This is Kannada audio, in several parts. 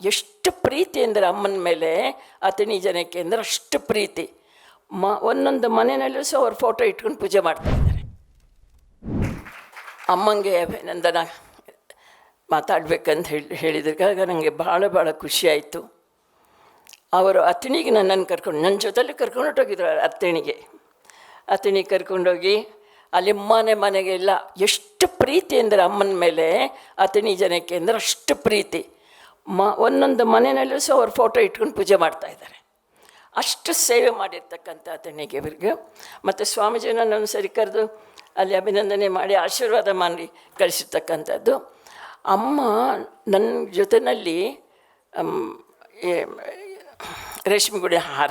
ಎಷ್ಟು ಪ್ರೀತಿ ಅಂದರೆ ಅಮ್ಮನ ಮೇಲೆ ಅತಿಣಿ ಜನಕ್ಕೆ ಅಂದರೆ ಅಷ್ಟು ಪ್ರೀತಿ. ಮ, ಒಂದೊಂದು ಮನೆಯಲ್ಲೂ ಸಹ ಅವ್ರ ಫೋಟೋ ಇಟ್ಕೊಂಡು ಪೂಜೆ ಮಾಡ್ತಾ ಇದ್ದಾರೆ. ಅಮ್ಮಂಗೆ ಅಭಿನಂದನ ಮಾತಾಡ್ಬೇಕಂತ ಹೇಳಿ ಹೇಳಿದಾಗ ನನಗೆ ಭಾಳ ಭಾಳ ಖುಷಿಯಾಯಿತು ಅವರು ಅತಿಣಿಗೆ ನನ್ನನ್ನು ಕರ್ಕೊಂಡು, ನನ್ನ ಜೊತೆಲಿ ಕರ್ಕೊಂಡು ಹೊಟ್ಟೋಗಿದ್ರು ಅತ್ತಿಣಿಗೆ ಅತಿಣಿ ಕರ್ಕೊಂಡೋಗಿ ಅಲ್ಲಿ ಮನೆ, ಮನೆಗೆಲ್ಲ ಎಷ್ಟು ಪ್ರೀತಿ ಅಂದರೆ ಅಮ್ಮನ ಮೇಲೆ ಅತಿಣಿ ಜನಕ್ಕೆ ಅಂದರೆ ಅಷ್ಟು ಪ್ರೀತಿ. ಮ, ಒಂದೊಂದು ಮನೆಯಲ್ಲೂ ಸಹ ಅವ್ರ ಫೋಟೋ ಇಟ್ಕೊಂಡು ಪೂಜೆ ಮಾಡ್ತಾ ಇದ್ದಾರೆ. ಅಷ್ಟು ಸೇವೆ ಮಾಡಿರ್ತಕ್ಕಂಥ ಅತನಿಗೆ ಇವರಿಗೆ. ಮತ್ತು ಸ್ವಾಮೀಜಿನ ನಾನು ಸರಿ ಕರೆದು ಅಲ್ಲಿ ಅಭಿನಂದನೆ ಮಾಡಿ ಆಶೀರ್ವಾದ ಮಾಡಿ ಕಳಿಸಿರ್ತಕ್ಕಂಥದ್ದು. ಅಮ್ಮ ನನ್ನ ಜೊತೆಯಲ್ಲಿ ರೇಷ್ಮೆಗುಡಿ ಹಾರ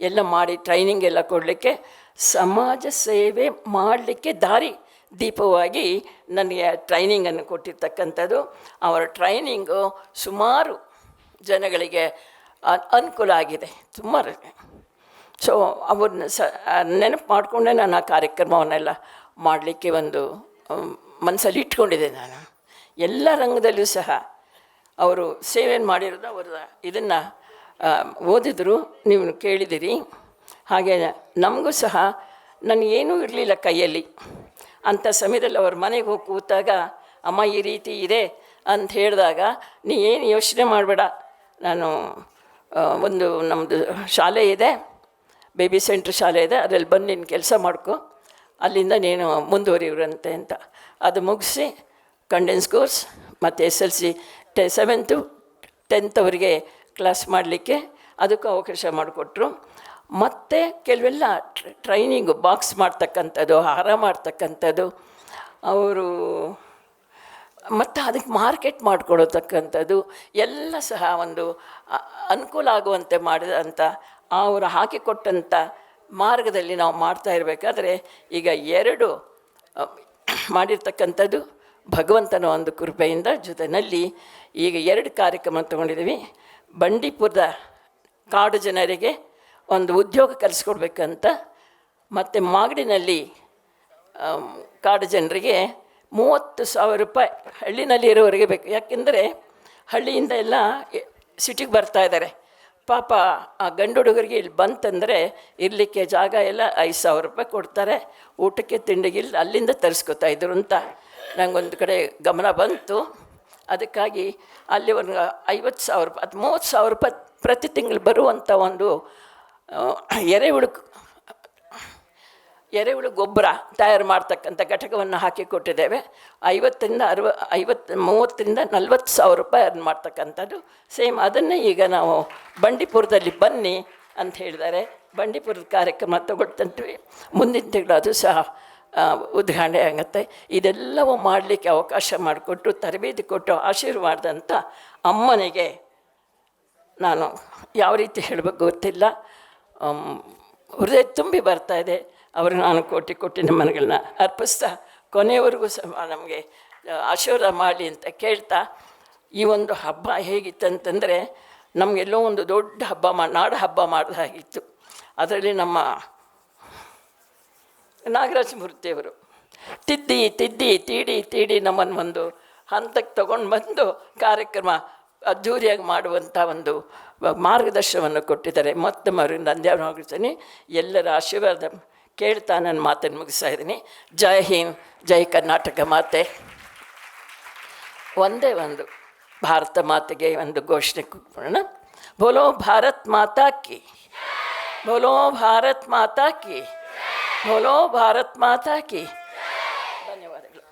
ಎಲ್ಲ ಮಾಡಿ ಟ್ರೈನಿಂಗ್ ಎಲ್ಲ ಕೊಡಲಿಕ್ಕೆ, ಸಮಾಜ ಸೇವೆ ಮಾಡಲಿಕ್ಕೆ ದಾರಿ ದೀಪವಾಗಿ ನನಗೆ ಟ್ರೈನಿಂಗನ್ನು ಕೊಟ್ಟಿರ್ತಕ್ಕಂಥದ್ದು. ಅವರ ಟ್ರೈನಿಂಗು ಸುಮಾರು ಜನಗಳಿಗೆ ಅನುಕೂಲ ಆಗಿದೆ. ಸುಮಾರು. ಸೊ ಅವ್ರನ್ನ ಸ ನೆನಪು ಮಾಡಿಕೊಂಡೆ ನಾನು ಆ ಕಾರ್ಯಕ್ರಮವನ್ನೆಲ್ಲ ಮಾಡಲಿಕ್ಕೆ ಒಂದು ಮನಸ್ಸಲ್ಲಿ ಇಟ್ಕೊಂಡಿದ್ದೆ ನಾನು. ಎಲ್ಲ ರಂಗದಲ್ಲೂ ಸಹ ಅವರು ಸೇವೆ ಮಾಡಿರೋದು ಅವರ ಇದನ್ನು ಓದಿದ್ರು. ನೀವು ಕೇಳಿದಿರಿ. ಹಾಗೆ ನಮಗೂ ಸಹ ನನಗೇನೂ ಇರಲಿಲ್ಲ ಕೈಯಲ್ಲಿ. ಅಂಥ ಸಮಯದಲ್ಲಿ ಅವ್ರ ಮನೆಗೆ ಹೋಗಿ ಕೂತಾಗ, ಅಮ್ಮ, ಈ ರೀತಿ ಇದೆ ಅಂತ ಹೇಳಿದಾಗ, ನೀ ಏನು ಯೋಚನೆ ಮಾಡಬೇಡ. ನಾನು ಒಂದು ನಮ್ಮದು ಶಾಲೆ ಇದೆ, ಬೇಬಿ ಸೆಂಟ್ರ್ ಶಾಲೆ ಇದೆ, ಅದರಲ್ಲಿ ಬಂದು ನೀನು ಕೆಲಸ ಮಾಡ್ಕೊ. ಅಲ್ಲಿಂದ ನೀನು ಮುಂದುವರಿಯುವಂತೆ ಅಂತ. ಅದು ಮುಗಿಸಿ ಕಂಡೆನ್ಸ್ ಕೋರ್ಸ್ ಮತ್ತು ಎಸ್ ಎಲ್ ಸಿ ಟೆ ಸೆವೆಂತು ಟೆಂತ್ ಅವರಿಗೆ ಕ್ಲಾಸ್ ಮಾಡಲಿಕ್ಕೆ, ಅದಕ್ಕೂ ಅವಕಾಶ ಮಾಡಿಕೊಟ್ರು. ಮತ್ತು ಕೆಲವೆಲ್ಲ ಟ್ರೈನಿಂಗು ಬಾಕ್ಸ್ ಮಾಡ್ತಕ್ಕಂಥದ್ದು ಹಾರ ಮಾಡ್ತಕ್ಕಂಥದ್ದು, ಅವರು ಮತ್ತು ಅದಕ್ಕೆ ಮಾರ್ಕೆಟ್ ಮಾಡಿಕೊಡತಕ್ಕಂಥದ್ದು ಎಲ್ಲ ಸಹ ಒಂದು ಅನುಕೂಲ ಆಗುವಂತೆ ಮಾಡಿದಂಥ ಅವರು ಹಾಕಿಕೊಟ್ಟಂಥ ಮಾರ್ಗದಲ್ಲಿ ನಾವು ಮಾಡ್ತಾ ಇರಬೇಕಾದ್ರೆ, ಈಗ ಎರಡು ಮಾಡಿರ್ತಕ್ಕಂಥದ್ದು ಭಗವಂತನ ಒಂದು ಕೃಪೆಯಿಂದ ಜೊತೆಯಲ್ಲಿ ಈಗ ಎರಡು ಕಾರ್ಯಕ್ರಮ ತಗೊಂಡಿದ್ದೀವಿ. ಬಂಡೀಪುರದ ಕಾಡು ಜನರಿಗೆ ಒಂದು ಉದ್ಯೋಗ ಕಲಿಸ್ಕೊಡ್ಬೇಕಂತ ಮತ್ತು ಮಾಗಡಿನಲ್ಲಿ ಕಾಡು ಜನರಿಗೆ ಮೂವತ್ತು ಸಾವಿರ ರೂಪಾಯಿ ಹಳ್ಳಿನಲ್ಲಿ ಇರೋವರೆಗೆ ಬೇಕು. ಯಾಕೆಂದರೆ ಹಳ್ಳಿಯಿಂದ ಎಲ್ಲ ಸಿಟಿಗೆ ಬರ್ತಾ ಇದ್ದಾರೆ. ಪಾಪ ಆ ಗಂಡು ಹುಡುಗರಿಗೆ ಇಲ್ಲಿ ಬಂತಂದರೆ ಇರಲಿಕ್ಕೆ ಜಾಗ ಎಲ್ಲ ಐದು ಸಾವಿರ ರೂಪಾಯಿ ಕೊಡ್ತಾರೆ. ಊಟಕ್ಕೆ ತಿಂಡಿಗೆ ಇಲ್ಲಿ ಅಲ್ಲಿಂದ ತರಿಸ್ಕೊತಾ ಇದ್ರು ಅಂತ ನಂಗೊಂದು ಕಡೆ ಗಮನ ಬಂತು. ಅದಕ್ಕಾಗಿ ಅಲ್ಲಿ ಒಂದು ಐವತ್ತು ಸಾವಿರ ರೂಪಾಯಿ, ಅದು ಮೂವತ್ತು ಸಾವಿರ ರೂಪಾಯಿ ಪ್ರತಿ ತಿಂಗಳು ಬರುವಂಥ ಒಂದು ಎರೆಹುಳು ಎರೆಹುಳು ಗೊಬ್ಬರ ತಯಾರು ಮಾಡ್ತಕ್ಕಂಥ ಘಟಕವನ್ನು ಹಾಕಿ ಕೊಟ್ಟಿದ್ದೇವೆ. ಐವತ್ತರಿಂದ ಅರವ, ಐವತ್ತು, ಮೂವತ್ತರಿಂದ ನಲ್ವತ್ತು ಸಾವಿರ ರೂಪಾಯಿ ಅರ್ನ್ ಮಾಡ್ತಕ್ಕಂಥದ್ದು. ಸೇಮ್ ಅದನ್ನೇ ಈಗ ನಾವು ಬಂಡೀಪುರದಲ್ಲಿ ಬನ್ನಿ ಅಂತ ಹೇಳಿದ್ದಾರೆ. ಬಂಡೀಪುರದ ಕಾರ್ಯಕ್ರಮ ತಗೊಳ್ತಂತೀವಿ. ಮುಂದಿನ ತಿಂಗಳು ಅದು ಸಹ ಉದ್ಘಾಟನೆ ಆಗುತ್ತೆ. ಇದೆಲ್ಲವೂ ಮಾಡಲಿಕ್ಕೆ ಅವಕಾಶ ಮಾಡಿಕೊಟ್ಟು, ತರಬೇತಿ ಕೊಟ್ಟು ಆಶೀರ್ವಾದಂಥ ಅಮ್ಮನಿಗೆ ನಾನು ಯಾವ ರೀತಿ ಹೇಳಬೇಕು ಗೊತ್ತಿಲ್ಲ. ಹೃದಯ ತುಂಬಿ ಬರ್ತಾ ಇದೆ. ಅವರು ನಾನು ಕೋಟಿ ಕೋಟಿ ನಮ್ಮನೆಗಳನ್ನ ಅರ್ಪಿಸ್ತಾ ಕೊನೆಯವರೆಗೂ ಸಹ ನಮಗೆ ಆಶೀರ್ವಾದ ಮಾಡಿ ಅಂತ ಕೇಳ್ತಾ, ಈ ಒಂದು ಹಬ್ಬ ಹೇಗಿತ್ತಂತಂದರೆ ನಮಗೆಲ್ಲೋ ಒಂದು ದೊಡ್ಡ ಹಬ್ಬ ಮಾ, ನಾಡ ಹಬ್ಬ ಮಾಡಿದಾಗಿತ್ತು ಅದರಲ್ಲಿ ನಮ್ಮ ನಾಗರಾಜ ಮೂರ್ತಿಯವರು, ತಿದ್ದಿ ತಿದ್ದಿ, ತೀಡಿ ತೀಡಿ ನಮ್ಮನ್ನು ಒಂದು ಹಂತಕ್ಕೆ ತಗೊಂಡು ಬಂದು ಕಾರ್ಯಕ್ರಮ ಅದ್ಧೂರಿಯಾಗಿ ಮಾಡುವಂಥ ಒಂದು ಮಾರ್ಗದರ್ಶನವನ್ನು ಕೊಟ್ಟಿದ್ದಾರೆ. ಮತ್ತೊಮ್ಮೆ ಅವರಿಗೆ ನಂದ್ಯಾವನಾಗಿರ್ತೀನಿ ಎಲ್ಲರ ಆಶೀರ್ವಾದ ಕೇಳ್ತಾ ನನ್ನ ಮಾತನ್ನು ಮುಗಿಸ್ತಾ ಇದ್ದೀನಿ. ಜೈ ಹಿಂದ್, ಜೈ ಕರ್ನಾಟಕ ಮಾತೆ. ಒಂದೇ ಒಂದು ಭಾರತ ಮಾತೆಗೆ ಒಂದು ಘೋಷಣೆ ಕೊಡೋಣ. ಬೋಲೋ ಭಾರತ್ ಮಾತಾ ಕಿ, ಬೋಲೋ ಭಾರತ್ ಮಾತಾ ಕಿ, ಬೋಲೋ ಭಾರತ್ ಮಾತಾ ಕಿ. ಧನ್ಯವಾದಗಳು.